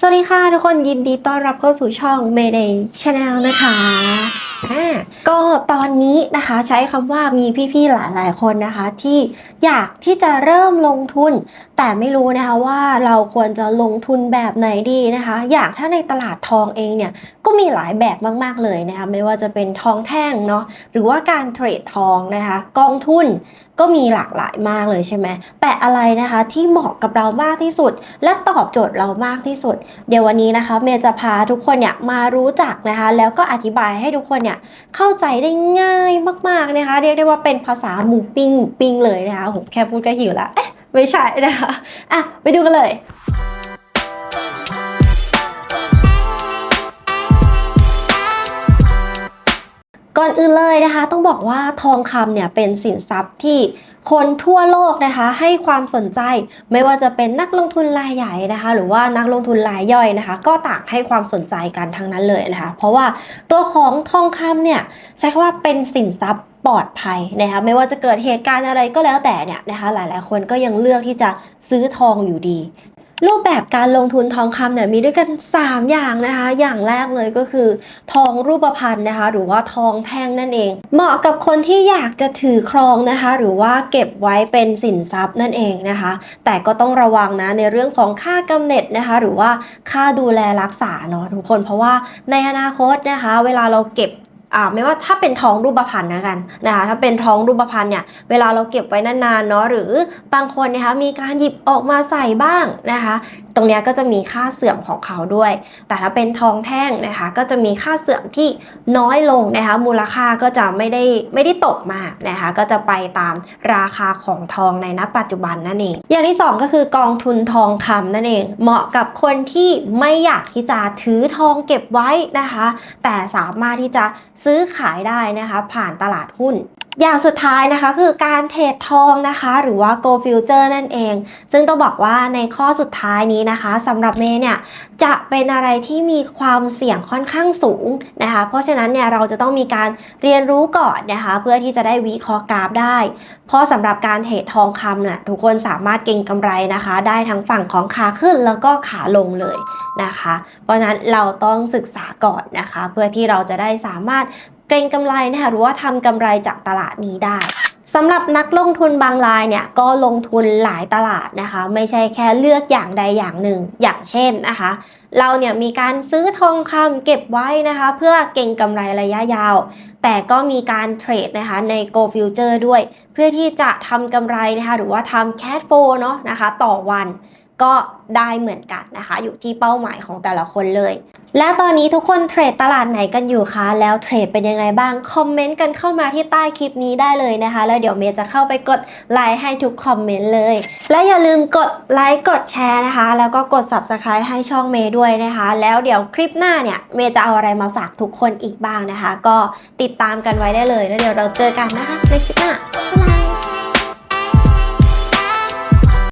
สวัสดีค่ะทุกคนยินดีต้อนรับเข้าสู่ช่อง Mayday Channel นะคะ อ่าก็ตอนนี้นะคะใช้คำว่ามีพี่ๆหลายๆคนนะคะ ที่อยากที่จะเริ่มลงทุน แต่ไม่รู้นะคะว่าเราควรจะลงทุนแบบไหนดีนะคะ อย่างถ้าในตลาดทองเองเนี่ยก็มีหลายแบบมาก ๆเลยนะคะไม่ว่าจะเป็นทองแท่งเนาะหรือว่าการเทรดทองนะคะ กองทุนก็มีหลากหลายมากเลยใช่ไหมแต่อะไรนะคะที่เหมาะกับเรามากที่สุด และตอบโจทย์เรามากที่สุด เดี๋ยววันนี้นะคะเมย์จะพาทุกคนเนี่ยมารู้จักนะคะ แล้วก็อธิบายให้ทุกคนเนี่ยเข้าใจได้ง่ายมากๆนะคะ เรียกได้ว่าเป็นภาษาหมูปิ้งหมูปิ้งเลยนะคะผมแค่พูดก็หิวละเอ๊ะไม่ใช่นะคะอะไปดูกันเลย อนอื่นเลยนะคะ ต้องบอกว่าทองคำเนี่ยเป็นสินทรัพย์ที่คนทั่วโลกนะคะ ให้ความสนใจไม่ว่าจะเป็นนักลงทุนรายใหญ่นะคะ หรือว่านักลงทุนรายย่อยนะคะ ก็ต่างให้ความสนใจกันทั้งนั้นเลยนะคะ เพราะว่าตัวของทองคำเนี่ยใช้คำว่าเป็นสินทรัพย์ปลอดภัยนะคะไม่ว่าจะเกิดเหตุการณ์อะไรก็แล้วแต่เนี่ยนะคะหลายๆ คนก็ยังเลือกที่จะซื้อทองอยู่ดี รูปแบบการลงทุนทองคำเนี่ยมีด้วยกัน 3 อย่างนะคะ อย่างแรกเลยก็คือ ทองรูปพรรณนะคะ หรือว่าทองแท่งนั่นเอง เหมาะกับคนที่อยากจะถือครองนะคะ หรือว่าเก็บไว้เป็นสินทรัพย์นั่นเองนะคะ แต่ก็ต้องระวังนะในเรื่องของค่ากำเนิดนะคะ หรือว่าค่าดูแลรักษาเนาะทุกคนเพราะว่าในอนาคตนะคะ เวลาเราเก็บ ไม่ว่าถ้าเป็นทองรูปพรรณนะกันนะคะถ้าเป็นทองรูปพรรณเนี่ยเวลาเราเก็บไว้นานๆเนาะหรือบางคนนะคะมีการหยิบออกมาใส่บ้างนะคะ ตรงเนี้ยก็จะมีค่าเสื่อมของเขาด้วย แต่ถ้าเป็นทองแท่งนะคะ ก็จะมีค่าเสื่อมที่น้อยลงนะคะ มูลค่าก็จะไม่ได้ไม่ได้ตกมากนะคะ ก็จะไปตามราคาของทองในณปัจจุบันนั่นเอง อย่างที่สองก็คือกองทุนทองคำนั่นเอง เหมาะกับคนที่ไม่อยากที่จะถือทองเก็บไว้นะคะ แต่สามารถที่จะซื้อขายได้นะคะ ผ่านตลาดหุ้น อย่างสุดท้ายนะคะคือการเทรดทองนะคะ หรือว่า go future นั่นเอง ซึ่งต้องบอกว่าในข้อสุดท้ายนี้นะคะสำหรับเมย์เนี่ยจะเป็นอะไรที่มีความเสี่ยงค่อนข้างสูงนะคะ เพราะฉะนั้นเนี่ยเราจะต้องมีการเรียนรู้ก่อนนะคะ เพื่อที่จะได้วิเคราะห์กราฟได้ เพราะสำหรับการเทรดทองคำเนี่ยทุกคนสามารถเก็งกำไรนะคะ ได้ทั้งฝั่งของขาขึ้นแล้วก็ขาลงเลยนะคะ เพราะนั้นเราต้องศึกษาก่อนนะคะ เพื่อที่เราจะได้สามารถ เกรงกำไรนะคะหรือว่าทำกำไรจากตลาดนี้ได้สำหรับนักลงทุนบางรายเนี่ยก็ลงทุนหลายตลาดนะคะ ไม่ใช่แค่เลือกอย่างใดอย่างหนึ่งอย่างเช่นนะคะ เราเนี่ยมีการซื้อทองคำเก็บไว้นะคะ เพื่อเก็งกำไรระยะยาว แต่ก็มีการเทรดนะคะใน Go Future ด้วย เพื่อที่จะทำกำไรนะคะหรือว่าทำ cash flow เนาะนะคะ ต่อวัน ก็ได้เหมือนกันนะคะ อยู่ที่เป้าหมายของแต่ละคนเลย และตอนนี้ทุกคนเทรดตลาดไหนกันอยู่คะแล้วเทรดเป็นยังไงบ้างคอมเมนต์กันเข้ามาที่ใต้คลิปนี้ได้เลยนะคะ แล้วเดี๋ยวเมย์จะเข้าไปกดไลค์ให้ทุกคอมเมนต์เลย และอย่าลืมกดไลค์กดแชร์นะคะ แล้วก็กด subscribe ให้ช่องเมย์ด้วยนะคะ แล้วเดี๋ยวคลิปหน้าเนี่ยเมย์จะเอาอะไรมาฝากทุกคนอีกบ้างนะคะ ก็ติดตามกันไว้ได้เลยแล้วเดี๋ยวเราเจอกันนะคะในคลิปหน้าบ๊ายบาย